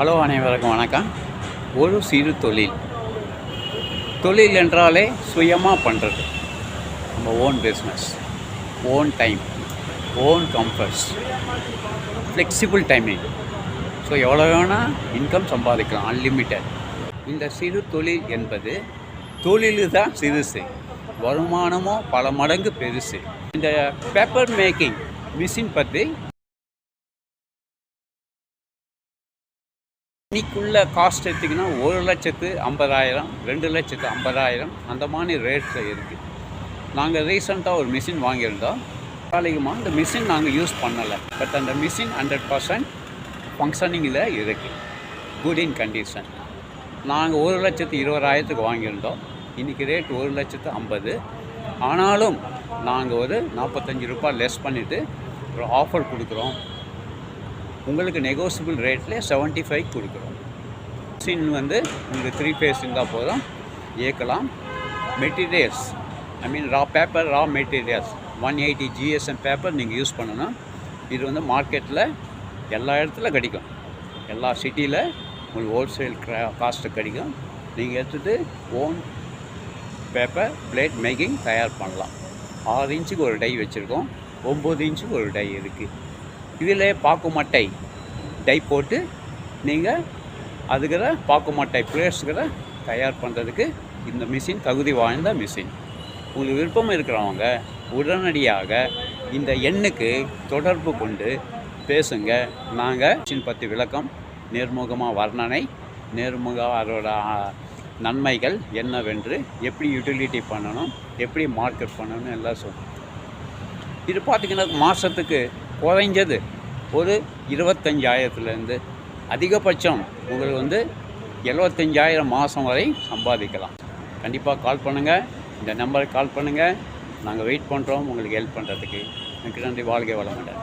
Hello அனைவருக்கும் வணக்கம். ஒரு சிறு தொழில். தொழில் என்றாலே சுயமாக பண்ணுறது நம்ம own business own time own comforts flexible timing so எவ்வளோ வேணால் இன்கம் சம்பாதிக்கலாம் அன்லிமிட்டெட் இந்த சிறு தொழில் என்பது தொழில் தான் சிறுசு. வருமானமோ பல மடங்கு பெருசு. இந்த பேப்பர் மேக்கிங் மிஷின் பற்றி இன்னைக்குள்ள காஸ்ட் எடுத்திங்கன்னா ஒரு லட்சத்து ஐம்பதாயிரம் ரெண்டு லட்சத்து ஐம்பதாயிரம் அந்த மாதிரி ரேட்ஸில் இருக்குது நாங்கள் ரீசண்டாக ஒரு மிஷின் வாங்கியிருந்தோம். காலிகமாக அந்த மிஷின் நாங்கள் யூஸ் பண்ணலை. பட் அந்த மிஷின் ஹண்ட்ரட் பர்சன்ட் ஃபங்க்ஷனிங்கில் இருக்குது குட் இன் கண்டிஷன் நாங்கள் ஒரு லட்சத்து இருபதாயிரத்துக்கு வாங்கியிருந்தோம். இன்றைக்கி ரேட் ஒரு லட்சத்து ஐம்பது. ஆனாலும் நாங்கள் ஒரு நாற்பத்தஞ்சு ரூபாய் லெஸ் பண்ணிவிட்டு ஒரு ஆஃபர் கொடுக்குறோம். உங்களுக்கு நெகோசியபிள் ரேட்டில் 75 ஃபைவ் கொடுக்குறோம். மிஷின் வந்து உங்களுக்கு த்ரீ ஃபேஸ் இருந்தால் போதும். இயக்கலாம். Materials I mean raw paper raw materials one eighty GSM paper நீங்கள் யூஸ் பண்ணணும். இது வந்து மார்க்கெட்டில் எல்லா இடத்துல கிடைக்கும். எல்லா சிட்டியில் உங்களுக்கு ஹோல்சேல் காஸ்ட்டு கிடைக்கும். நீங்கள் எடுத்துகிட்டு ஓன் பேப்பர் பிளேட் மேக்கிங் தயார் பண்ணலாம். ஆறு இன்ச்சுக்கு ஒரு டை வச்சுருக்கோம். ஒம்பது இன்ச்சுக்கு ஒரு டை இருக்குது இதில் பாக்குமட்டை டை போட்டு நீங்கள் அதுக்கிற பாக்குமட்டை பிளேட்ஸுக்கிற தயார் பண்ணுறதுக்கு இந்த மிஷின் தகுதி வாய்ந்த மிஷின் உங்களுக்கு விருப்பம் இருக்கிறவங்க உடனடியாக இந்த எண்ணுக்கு தொடர்பு கொண்டு பேசுங்க. நாங்கள் மிஷின் பற்றி விளக்கம் நேர்முகமாக வர்ணனை நேர்முக அதோட நன்மைகள் என்னவென்று எப்படி யூட்டிலிட்டி பண்ணணும் எப்படி மார்க்கெட் பண்ணணும் எல்லாம் சொல்லுவோம் இது பார்த்திங்கன்னா மாதத்துக்கு குறைஞ்சது ஒரு இருபத்தஞ்சாயிரத்துலேருந்து. அதிகபட்சம் உங்களுக்கு வந்து எழுபத்தஞ்சாயிரம் மாதம் வரை சம்பாதிக்கலாம். கண்டிப்பாக கால் பண்ணுங்கள் இந்த நம்பருக்கு கால் பண்ணுங்கள் நாங்கள் வெயிட் பண்ணுறோம் உங்களுக்கு ஹெல்ப் பண்ணுறதுக்கு எனக்கு நன்றி. வாழ்க்கை வளமுடன்.